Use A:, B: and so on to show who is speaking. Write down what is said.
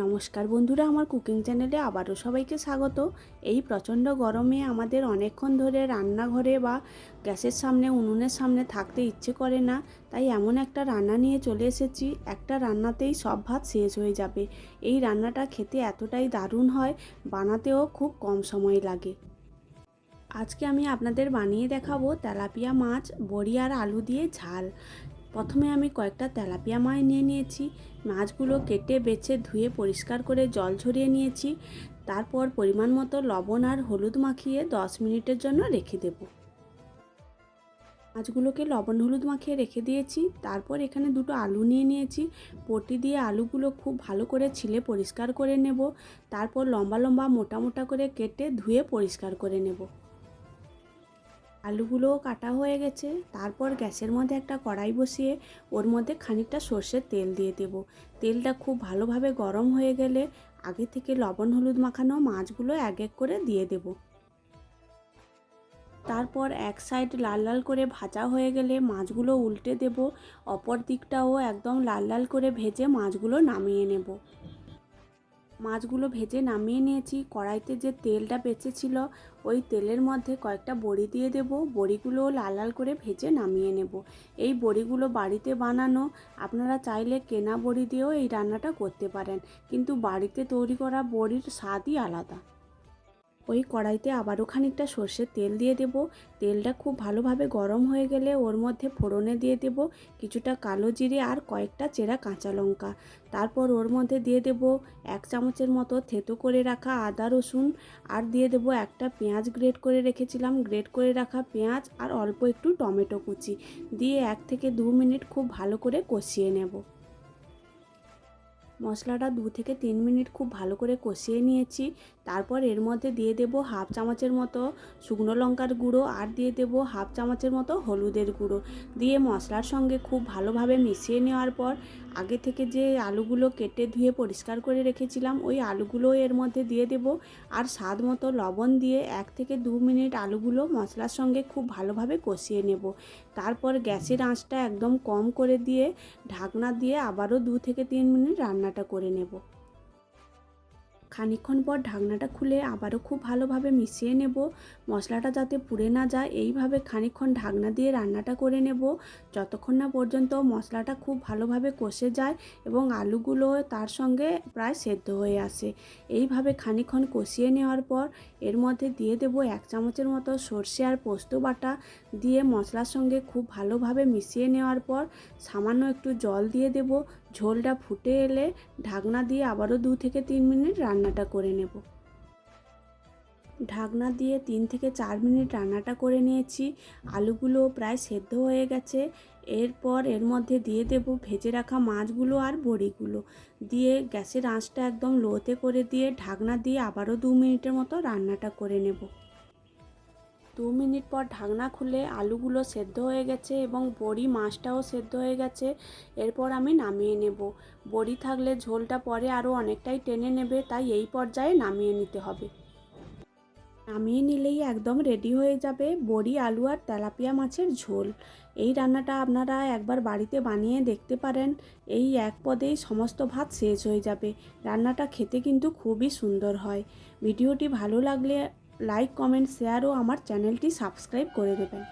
A: নমস্কার বন্ধুরা, আমার কুকিং চ্যানেলে আবারও সবাইকে স্বাগত। এই প্রচণ্ড গরমে আমাদের অনেকক্ষণ ধরে রান্নাঘরে বা গ্যাসের সামনে, উনুনের সামনে থাকতে ইচ্ছে করে না। তাই এমন একটা রান্না নিয়ে চলে এসেছি। একটা রান্নাতেই সব ভাত শেষ হয়ে যাবে। এই রান্নাটা খেতে এতটাই দারুণ হয়, বানাতেও খুব কম সময় লাগে। আজকে আমি আপনাদের বানিয়ে দেখাবো তেলাপিয়া মাছ, বড়ি আর আলু দিয়ে ঝাল। প্রথমে আমি কয়েকটা তেলাপিয়া মাছ নিয়ে নিয়েছি। মাছগুলো কেটে, বেছে, ধুয়ে, পরিষ্কার করে জল ঝরিয়ে নিয়েছি। তারপর পরিমাণ মতো লবণ আর হলুদ মাখিয়ে দশ মিনিটের জন্য রেখে দেব। মাছগুলোকে লবণ হলুদ মাখিয়ে রেখে দিয়েছি। তারপর এখানে দুটো আলু নিয়ে নিয়েছি। পটি দিয়ে আলুগুলো খুব ভালো করে ছিলে পরিষ্কার করে নেব। তারপর লম্বা লম্বা মোটা মোটা করে কেটে ধুয়ে পরিষ্কার করে নেব। আলুগুলোও কাটা হয়ে গেছে। তারপর গ্যাসের মধ্যে একটা কড়াই বসিয়ে ওর মধ্যে খানিকটা সর্ষের তেল দিয়ে দেব। তেলটা খুব ভালোভাবে গরম হয়ে গেলে আগে থেকে লবণ, হলুদ মাখানো মাছগুলো এক এক করে দিয়ে দেব। তারপর এক সাইড লাল লাল করে ভাজা হয়ে গেলে মাছগুলো উল্টে দেব। অপর দিকটাও একদম লাল লাল করে ভেজে মাছগুলো নামিয়ে নেব। মাছগুলো ভেজে নামিয়ে নিয়েছি। কড়াইতে যে তেলটা বেঁচেছিল, ওই তেলের মধ্যে কয়েকটা বড়ি দিয়ে দেব। বড়িগুলো লাল লাল করে ভেজে নামিয়ে নেব। এই বড়িগুলো বাড়িতে বানানো, আপনারা চাইলে কেনা বড়ি দিয়েও এই রান্নাটা করতে পারেন। কিন্তু বাড়িতে তৈরি করা বড়ির স্বাদই আলাদা। ওই কড়াইতে আবারও খানিকটা সর্ষের তেল দিয়ে দেব। তেলটা খুব ভালোভাবে গরম হয়ে গেলে ওর মধ্যে ফোড়নে দিয়ে দেব কিছুটা কালো জিরে আর কয়েকটা চেরা কাঁচা লঙ্কা। তারপর ওর মধ্যে দিয়ে দেব এক চামচের মতো থেতো করে রাখা আদা, রসুন আর দিয়ে দেব একটা পেঁয়াজ গ্রেট করে রেখেছিলাম। গ্রেট করে রাখা পেঁয়াজ আর অল্প একটু টমেটো কুচি দিয়ে এক থেকে দু মিনিট খুব ভালো করে কষিয়ে নেব। মশলাটা দু থেকে তিন মিনিট খুব ভালো করে কষিয়ে নিয়েছি। তারপর এর মধ্যে দিয়ে দেব হাফ চামচের মতো শুকনো লঙ্কার গুঁড়ো আর দিয়ে দেব হাফ চামচের মতো হলুদের গুঁড়ো। দিয়ে মশলার সঙ্গে খুব ভালোভাবে মিশিয়ে নেওয়ার পর আগে থেকে যে আলুগুলো কেটে ধুয়ে পরিষ্কার করে রেখেছিলাম, ওই আলুগুলো এর মধ্যে দিয়ে দেব। আর স্বাদ মতো লবণ দিয়ে এক থেকে দু মিনিট আলুগুলো মশলার সঙ্গে খুব ভালোভাবে কষিয়ে নেব। তারপর গ্যাসের আঁচটা একদম কম করে দিয়ে ঢাকনা দিয়ে আবারও দু থেকে তিন মিনিট রান্নাটা করে নেব। খানিক্ষণ পর ঢাকনাটা খুলে আবারও খুব ভালোভাবে মিশিয়ে নেব। মশলাটা যাতে পুড়ে না যায়, এইভাবে খানিক্ষণ ঢাকনা দিয়ে রান্নাটা করে নেব। যতক্ষণ না পর্যন্ত মশলাটা খুব ভালোভাবে কষে যায় এবং আলুগুলো তার সঙ্গে প্রায় সেদ্ধ হয়ে আসে। এইভাবে খানিক্ষণ কষিয়ে নেওয়ার পর এর মধ্যে দিয়ে দেব এক চামচের মতো সর্ষে আর পোস্ত বাটা দিয়ে মশলার সঙ্গে খুব ভালোভাবে মিশিয়ে নেওয়ার পর সামান্য একটু জল দিয়ে দেব। ঝোলটা ফুটে এলে ঢাকনা দিয়ে আবারও দু থেকে তিন মিনিট রান্নাটা করে নেব। ঢাকনা দিয়ে তিন থেকে চার মিনিট রান্নাটা করে নিয়েছি। আলুগুলো প্রায় সেদ্ধ হয়ে গেছে। এরপর এর মধ্যে দিয়ে দেব ভেজে রাখা মাছগুলো আর বড়িগুলো। দিয়ে গ্যাসের আঁচটা একদম লোতে করে দিয়ে ঢাকনা দিয়ে আবারও দু মিনিটের মতো রান্নাটা করে নেব। দু মিনিট পর ঢাকনা খুলে আলুগুলো সেদ্ধ হয়ে গেছে এবং বড়ি মাছটাও সেদ্ধ হয়ে গেছে। এরপর আমি নামিয়ে নেব। বড়ি থাকলে ঝোলটা পরে আরও অনেকটাই টেনে নেবে, তাই এই পর্যায়ে নামিয়ে নিতে হবে। নামিয়ে নিলেই একদম রেডি হয়ে যাবে বড়ি, আলু আর তেলাপিয়া মাছের ঝোল। এই রান্নাটা আপনারা একবার বাড়িতে বানিয়ে দেখতে পারেন। এই এক পদেই সমস্ত ভাত শেষ হয়ে যাবে। রান্নাটা খেতে কিন্তু খুবই সুন্দর হয়। ভিডিওটি ভালো লাগলে লাইক কমেন্ট শেয়ার ও আমার চ্যানেলটি সাবস্ক্রাইব করে দেবেন।